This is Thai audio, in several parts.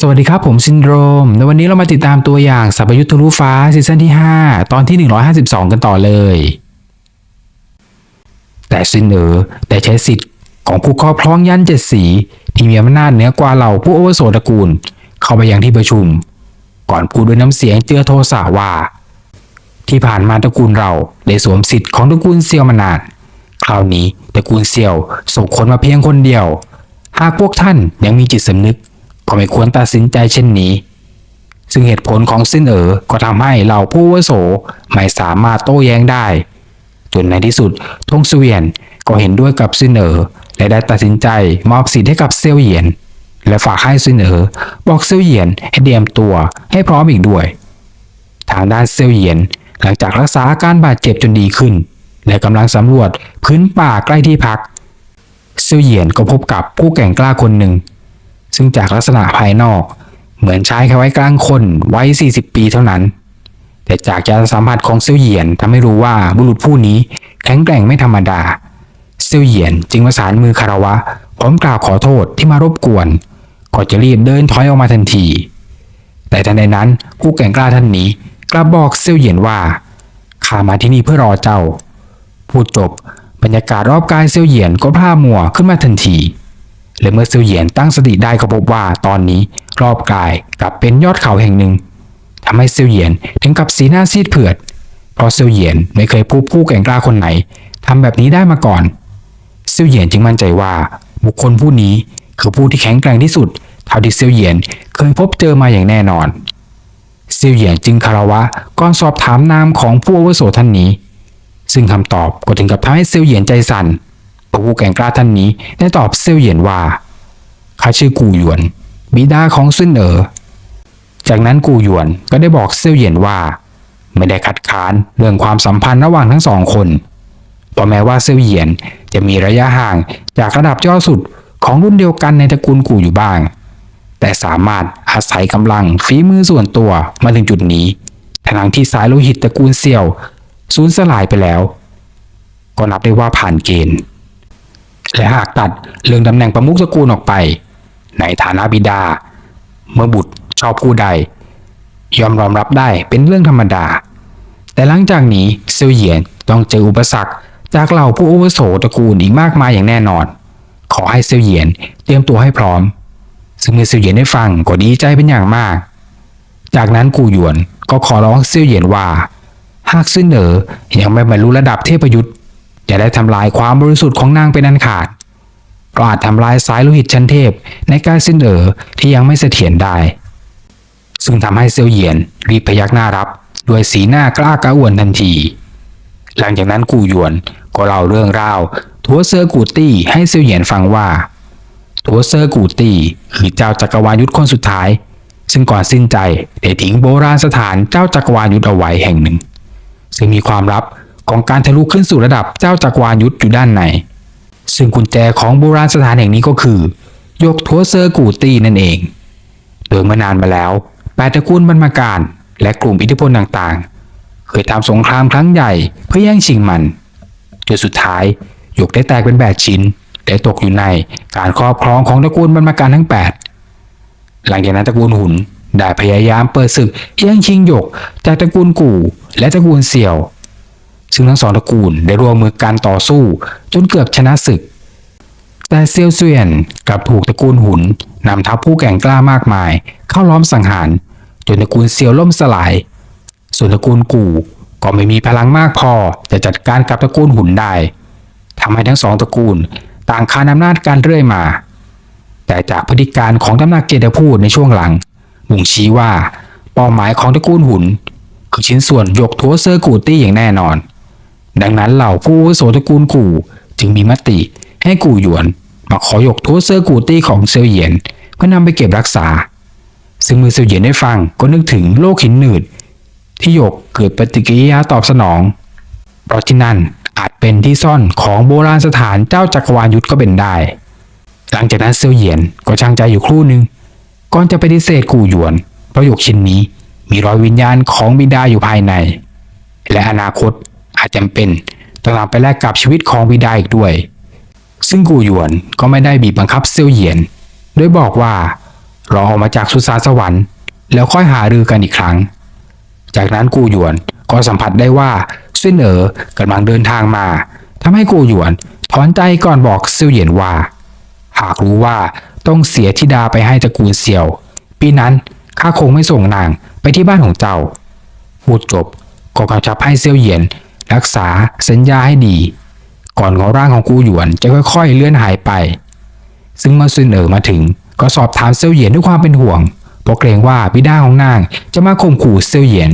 สวัสดีครับ ผมซินโดรม ในวันนี้เรามาติดตามตัวอย่างสัพยุทธทะลุฟ้าซีซั่นที่ 5 ตอนที่ 152 กันต่อเลย แต่ซินเอ๋อได้ใช้สิทธิ์ของผู้ครอบครองยันเจ็ดสี ที่มีอำนาจเหนือกว่าเหล่าผู้อวโสตระกูล เข้าไปยังที่ประชุม ก่อนพูดด้วยน้ำเสียงเจือโทสะว่า ที่ผ่านมาตระกูลเราได้สวมสิทธิ์ของตระกูลเซียวมานานคราวนี้ตระกูลเซียวส่งคนมาเพียงคนเดียว หากพวกท่านยังมีจิตสำนึก ก็ไม่ควรตัดสินใจเช่นนี้ ซึ่งเหตุผลของซินเอ๋อก็ทำให้เหล่าผู้วโสไม่สามารถโต้แย้งได้ จนในที่สุดทงเสวียนก็เห็นด้วยกับซินเอ๋อและได้ตัดสินใจมอบสิทธิ์ให้กับเซียวเหยียน และฝากให้ซินเอ๋อบอกเซียวเหยียนให้เตรียมตัวให้พร้อมอีกด้วย ทางด้านเซียวเหยียนหลังจากรักษาอาการบาดเจ็บจนดีขึ้น และกำลังสำรวจพื้นป่าใกล้ที่พักเซียวเหยียนก็พบกับผู้แก่งกล้าคนหนึ่ง ซึ่งจากลักษณะภายนอก เหมือนชายแค่ไว้กลางคนวัย40 ปีเท่านั้น แต่จากยานสัมผัสของเซียวเหยียนทำให้รู้ว่าบุรุษผู้นี้แข็งแกร่งไม่ธรรมดา เซียวเหยียนจึงประสานมือคารวะพร้อมกล่าวขอโทษที่มารบกวนก่อนจะรีบเดินถอยออกมาทันที แต่ทันใดนั้นผู้แก่งกล้าท่านนี้กลับบอกเซียวเหยียนว่าข้ามาที่นี่เพื่อรอเจ้า พูดจบบรรยากาศรอบกายเซียวเหยียนก็พร่ามัวขึ้นมาทันที และเมื่อเซียวเหยียนตั้งสติได้ก็พบว่าตอนนี้รอบกายกลับเป็นยอดเขาแห่งหนึ่งทำให้เซียวเหยียนถึงกับสีหน้าซีดเผือด เพราะเซียวเหยียนไม่เคยพบผู้แก่งกล้าคนไหนทำแบบนี้ได้มาก่อนเซียวเหยียนจึงมั่นใจว่า บุคคลผู้นี้คือผู้ที่แข็งแกร่งที่สุดเท่าที่เซียวเหยียนเคยพบเจอมาอย่างแน่นอนเซียวเหยียนจึงคารวะก่อนสอบถามนามของผู้อาวุโสท่านนี้ ซึ่งคำตอบก็ถึงกับทำให้เซียวเหยียนใจสั่น ผู้แก่งกล้าท่านนี้ได้ตอบเซี่ยวเหยียนว่าข้าชื่อกูหยวน บิดาของซุนเอ๋อจากนั้นกูหยวนก็ได้บอกเซี่ยวเหยียนว่า ไม่ได้คัดค้านเรื่องความสัมพันธ์ระหว่างทั้งสองคนเพราะแม้ว่าเซี่ยวเหยียนจะมีระยะห่างจากระดับยอดสุดของรุ่นเดียวกันในตระกูลกูอยู่บ้าง แต่สามารถอาศัยกำลังฝีมือส่วนตัวมาถึงจุดนี้ทั้งที่สายโลหิตตระกูลเซี่ยวสูญสลายไปแล้ว ก็นับได้ว่าผ่านเกณฑ์ และหากตัดเรื่องตำแหน่งประมุขตระกูลออกไป ในฐานะบิดา เมื่อบุตรชอบผู้ใด ยอมรอมรับได้เป็นเรื่องธรรมดา แต่หลังจากนี้เซียวเหยียนต้องเจออุปสรรค จากเหล่าผู้อาวุโสตระกูลอีกมากมายอย่างแน่นอน ขอให้เซียวเหยียนเตรียมตัวให้พร้อม ซึ่งเมื่อเซียวเหยียนได้ฟังก็ดีใจเป็นอย่างมาก จากนั้นกูหยวนก็ขอร้องเซียวเหยียนว่า หากซินเหนอยังไม่บรรลุระดับเทพยุทธ์ จะได้ทำลายความบริสุทธิ์ของนางเป็นอันขาดก็อาจทำลายสายโลหิตชั้นเทพในกายซินเหนอที่ยังไม่เสถียรได้ ซึ่งทำให้เซียวเหยียนรีบพยักหน้ารับด้วยสีหน้ากล้ากระอ่วนทันที หลังจากนั้นกูหยวนก็เล่าเรื่องราวทัวเซอร์กูตี้ให้เซียวเหยียนฟังว่าทัวเซอร์กูตี้คือเจ้าจักรวาลยุทธคนสุดท้าย ซึ่งก่อนสิ้นใจได้ทิ้งโบราณสถานเจ้าจักรวาลยุทธเอาไว้แห่งหนึ่ง ซึ่งมีความลับ ของการทะลุขึ้นสู่ระดับเจ้าจักรวาลยุทธอยู่ด้านใน ซึ่งกุญแจของโบราณสถานแห่งนี้ก็คือ ยกทัวเซอร์กูตี้นั่นเอง โดยเมื่อนานมาแล้วแปดตระกูลบรรมาการ และกลุ่มอิทธิพลต่างๆ เคยทำสงครามครั้งใหญ่เพื่อแย่งชิงมันจนสุดท้ายยกได้แตกเป็นแปดชิ้นและตกอยู่ในการครอบครองของตระกูลบรรมาการทั้ง 8 หลังจากนั้นตระกูลหุนได้พยายามเปิดศึกแย่งชิงหยกจากตระกูลกู่และตระกูลเสี่ยว ซึ่งทั้งสองตระกูลได้ร่วมมือกันต่อสู้จนเกือบชนะศึก แต่เซียวเซียนกลับถูกตระกูลหุนนำทัพผู้แก่งกล้ามากมาย เข้าล้อมสังหารจนตระกูลเซียวล่มสลาย ส่วนตระกูลกู่ก็ไม่มีพลังมากพอจะจัดการกับตระกูลหุนได้ทำให้ทั้งสองตระกูลต่างคานอำนาจการเรื่อยมา แต่จากพฤติการของตำหนักเกตพูดในช่วงหลังบ่งชี้ว่าเป้าหมายของตระกูลหุน คือชิ้นส่วนยกทัวเซอร์กูตี้อย่างแน่นอน ดังนั้นเหล่าผู้โสตระกูลกู่จึงมีมติให้กู่หยวนมาขอยกทัวเซอร์กูตี้ของเซียวเหยียนเพื่อนำไปเก็บรักษา ซึ่งเมื่อเซียวเหยียนได้ฟังก็นึกถึงโลกหินหนืด ที่หยกเกิดปฏิกิริยาตอบสนอง เพราะที่นั่นอาจเป็นที่ซ่อนของโบราณสถานเจ้าจักรวาลยุทธก็เป็นได้ หลังจากนั้นเซียวเหยียนก็ช่างใจอยู่ครู่หนึ่งก่อนจะปฏิเสธกู่หยวนเพราะหยกชิ้นนี้มีรอยวิญญาณของบิดาอยู่ภายใน และอนาคต อาจจำเป็นต้องนำไปแลกกับชีวิตของบิดาอีกด้วย ซึ่งกูหยวนก็ไม่ได้บีบบังคับเซียวเหยียนโดยบอกว่ารอออกมาจากสุสานสวรรค์ แล้วค่อยหารือกันอีกครั้ง จากนั้นกูหยวนก็สัมผัสได้ว่าซินเอ๋อกำลังเดินทางมาทำให้กูหยวนถอนใจก่อนบอกเซียวเหยียนว่า หากรู้ว่าต้องเสียธิดาไปให้ตระกูลเซียว ปีนั้นข้าคงไม่ส่งนางไปที่บ้านของเจ้าพูดจบก็กำชับให้เซียวเหยียน รักษาสัญญาให้ดี ก่อนของร่างของกูหยวนจะค่อยๆ เลื่อนหายไป ซึ่งเมื่อซินเอ๋อมาถึง ก็สอบถามเซียวเหยียนด้วยความเป็นห่วงเพราะเกรงว่าบิดาของนางจะมาข่มขู่เซียวเหยียน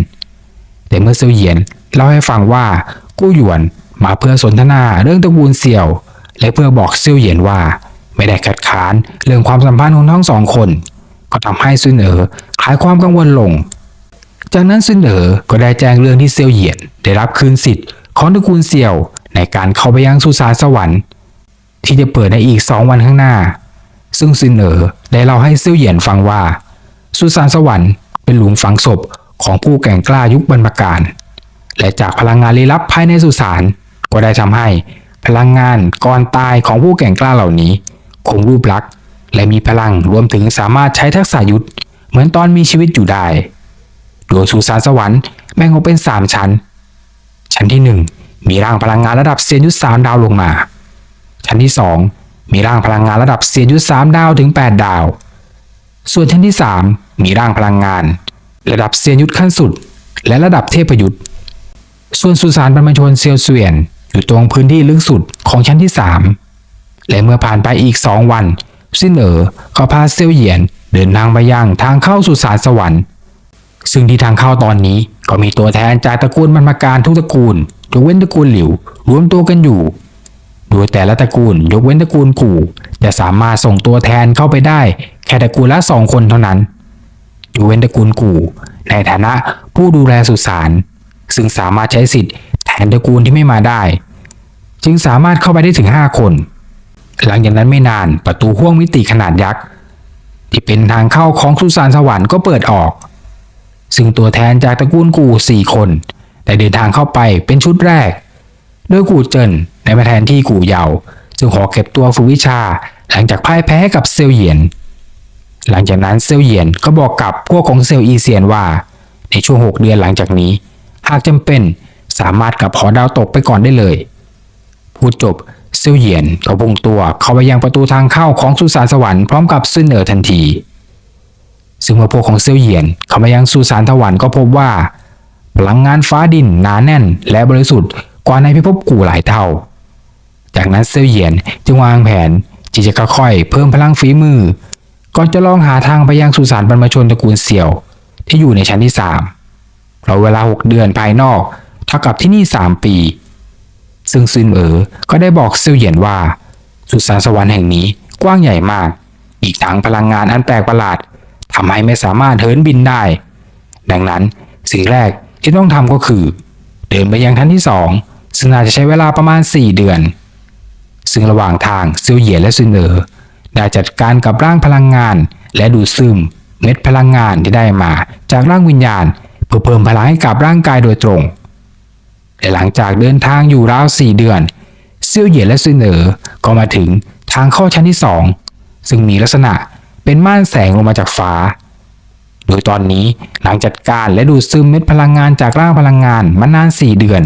แต่เมื่อเซียวเหยียนเล่าให้ฟังว่ากู้หยวนมาเพื่อสนทนาเรื่องตระกูลเสี่ยว และเพื่อบอกเซียวเหยียนว่า ไม่ได้คัดคานเรื่องความสัมพันธ์ของทั้งสองคน ก็ทำให้ซุนเอ๋อคลายความกังวลลง จากนั้นซุนเอ๋อก็ได้แจ้งเรื่องที่เซียวเหยียนได้รับคืนสิทธิ์ของตระกูลเสี่ยวในการเข้าไปยังสุสานสวรรค์ ที่จะเปิดในอีกสองวันข้างหน้า ซึ่งซินเอ๋อได้เล่าให้เซียวเหยียนฟังว่า สุสานสวรรค์เป็นหลุมฝังศพของผู้แก่งกล้ายุคบรรพกาลและจากพลังงานลี้ลับภายในสุสานก็ได้ทำให้พลังงานก่อนตายของผู้แก่งกล้าเหล่านี้ คงรูปลักษณ์และมีพลังรวมถึงสามารถใช้ทักษะยุทธเหมือนตอนมีชีวิตอยู่ได้ โดยสุสานสวรรค์แบ่งออกเป็น 3 ชั้น ชั้นที่ 1 มีร่างพลังงานระดับเซียนยุทธสามดาวลงมา ชั้นที่ 2 มีร่างพลังงานระดับเซียนยุทธสามดาวถึง 8 ดาว ส่วนชั้นที่ 3 มีร่างพลังงาน ระดับเซียนยุทธขั้นสุด และระดับเทพยุทธส่วนสุสานบรรพชนเซียวเสวียนอยู่ตรงพื้นที่ลึกสุดของชั้นที่ 3 และเมื่อผ่านไปอีก 2 วันซินเอ๋อก็พาเซียวเหยียนเดินทางไปยังทางเข้าสุสานสวรรค์ ซึ่งที่ทางเข้าตอนนี้ก็มีตัวแทนจากตระกูลบรรพการทุกตระกูลยกเว้นตระกูลหลิว รวมตัวกันอยู่ โดยแต่ละตระกูลยกเว้นตระกูลกู่จะสามารถส่งตัวแทนเข้าไปได้แค่ตระกูลละสองคนเท่านั้นยกเว้นตระกูลกู่ ในฐานะผู้ดูแลสุสานซึ่งสามารถใช้สิทธิ์แทนตระกูลที่ไม่มาได้ จึงสามารถเข้าไปได้ถึง 5 คน หลังจากนั้นไม่นานประตูห้วงมิติขนาดยักษ์ที่เป็นทางเข้าของสุสานสวรรค์ก็เปิดออก ซึ่งตัวแทนจากตระกูลกูสี่คนได้เดินทางเข้าไปเป็นชุดแรก โดยกูเจินในมาแทนที่กูเยาซึ่งขอเก็บตัวฝึกวิชาหลังจากพ่ายแพ้กับเซลเหยียน หลังจากนั้นเซลเหยียนก็บอกกับพวกของเซลอีเซียนว่า ในช่วง 6 เดือนหลังจากนี้ หากจำเป็นสามารถกลับหอดาวตกไปก่อนได้เลย พูดจบเซลเหยียนก็พุ่งตัวเข้าไปยังประตูทางเข้าของสุสานสวรรค์พร้อมกับซุนเนอร์ทันที ซึ่งเมื่อพวกของเซลเหยียนเข้ามายังสุสานสวรรค์ก็พบว่า พลังงานฟ้าดินหนาแน่น และบริสุทธิ์กว่าในพิภพกู่หลายเท่า จากนั้นเซลเหยียนจึงวางแผนที่จะค่อยๆเพิ่มพลังฝีมือ ก่อนจะลองหาทางไปยังสุสานบรรพชนตระกูลเสี่ยว ที่อยู่ในชั้นที่3เพราะเวลา 6 เดือนภายนอกเท่ากับที่นี่ 3 ปี ซึ่งซินเอ๋อก็ได้บอกเซลเหยียนว่า สุสานสวรรค์แห่งนี้กว้างใหญ่มาก อีกทั้งพลังงานอันแปลกประหลาด ทำให้ไม่สามารถเหินบินได้ ดังนั้นสิ่งแรกที่ต้องทำก็คือ เดินไปยังชั้นที่ 2 ซึ่งน่าจะใช้เวลาประมาณ 4 เดือน ซึ่งระหว่างทางซิลเหยียและซินเอ๋อได้จัดการกับร่างพลังงาน และดูดซึม เม็ดพลังงานที่ได้มา จากร่างวิญญาณ เพื่อเพิ่มพลังให้กับร่างกายโดยตรงและหลังจากเดินทางอยู่ราว 4 เดือนซิลเหยียและซินเอ๋อก็มาถึงทางเข้าชั้นที่ 2 ซึ่งมีลักษณะ เป็นม่านแสงลงมาจากฟ้า โดยตอนนี้หลังจัดการและดูดซึมเม็ดพลังงานจากร่างพลังงานมานาน 4 เดือน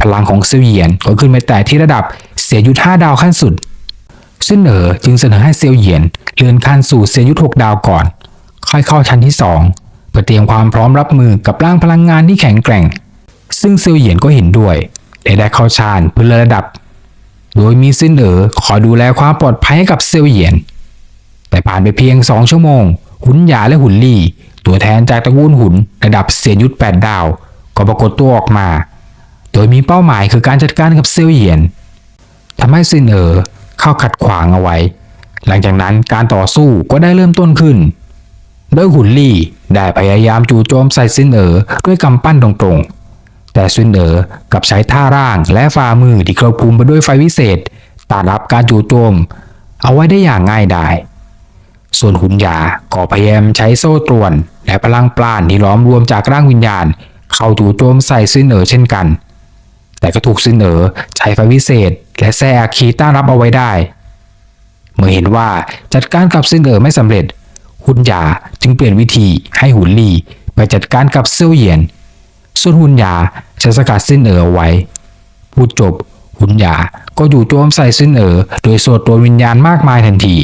พลังของซิลเหยียนก็ขึ้นไปแต่ที่ระดับเสียยุทธ5ดาวขั้นสุดซึ่งเหนอจึงเสนอให้เซียวเหยียนเลื่อนขั้นสู่เสียยุทธ6ดาวก่อน ค่อยเข้าชั้นที่ 2 เพื่อเตรียมความพร้อมรับมือกับร่างพลังงานที่แข็งแกร่ง ซึ่งเซียวเหยียนก็เห็นด้วยและได้เข้าฌานเพื่อระดับ โดยมีซินเอ๋อขอดูแลความปลอดภัยให้กับเซียวเหยียน แต่ผ่านไปเพียง 2 ชั่วโมง หุนหยาและหุนลี่ ตัวแทนจากตระกูลหุนระดับเสียยุทธ8ดาว ก็ปรากฏตัวออกมา โดยมีเป้าหมายคือการจัดการกับเซียวเหยียนทำให้ซินเอ๋อเข้าขัดขวางเอาไว้ หลังจากนั้นการต่อสู้ก็ได้เริ่มต้นขึ้น โดยหุนลี่ได้พยายามจู่โจมใส่ซินเอ๋อด้วยกำปั้นตรงๆ แต่ซินเอ๋อกับใช้ท่าร่างและฝ่ามือที่ครอบคลุมไปด้วยไฟวิเศษต้านรับการจู่โจม เอาไว้ได้อย่างง่ายดาย ส่วนหุนยาก็พยายามใช้โซ่ตรวน และพลังปราณที่ล้อมรวมจากร่างวิญญาณ เข้าจู่โจมใส่ซินเอ๋อเช่นกัน แต่ก็ถูกซินเอ๋อใช้ไฟวิเศษ และแซ่อาคีต้านรับเอาไว้ได้ เมื่อเห็นว่าจัดการกับซินเอ๋อไม่สำเร็จ หุนยาจึงเปลี่ยนวิธีให้หุนลี่ไปจัดการกับเซี่ยวเหยียน ส่วนหุนยาจะสกัดซินเอ๋อเอาไว้ พูดจบหุนยาก็อยู่โจมใส่ซินเอ๋อโดยโสดตัววิญญาณมากมายทันที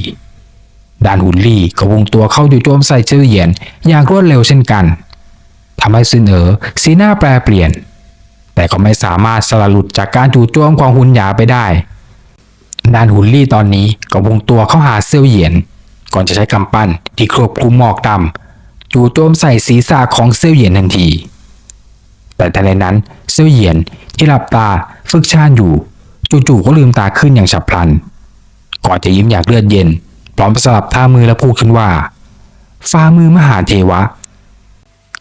ด้านหุนลี่ก็วงตัวเข้าอยู่โจมใส่เซี่ยวเหยียนอย่างรวดเร็วเช่นกันทำให้ซินเอ๋อสีหน้าแปรเปลี่ยน แต่ก็ไม่สามารถสลัดหลุดจากการจู่โจมของหุนหยาไปได้ด้านหุนลี่ตอนนี้ก็วงตัวเข้าหาเซี่ยวเหยียน ก่อนจะใช้กำปั้นที่ครอบคลุมหมอกดำจู่โจมใส่ศีรษะของเซี่ยวเหยียนทันที แต่ทันใดนั้นเซี่ยวเหยียนที่หลับตาฝึกชานอยู่ จู่ๆก็ลืมตาขึ้นอย่างฉับพลัน ก่อนจะยิ้มอย่างเลือดเย็น พร้อมสลับท่ามือและพูดขึ้นว่าฝ่ามือมหาเทวะ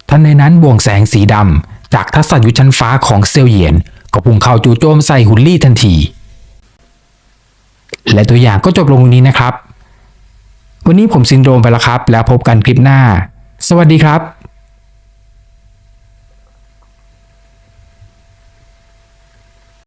ทันในนั้นบ่วงแสงสีดำจากทัศยุทธชั้นฟ้าของเซลเยียน ก็พุ่งเข้าจู่โจมใส่หุนลี่ทันที และตัวอย่างก็จบลงตรงนี้นะครับ วันนี้ผมซินโดรมไปแล้วครับ แล้วพบกันคลิปหน้า สวัสดีครับ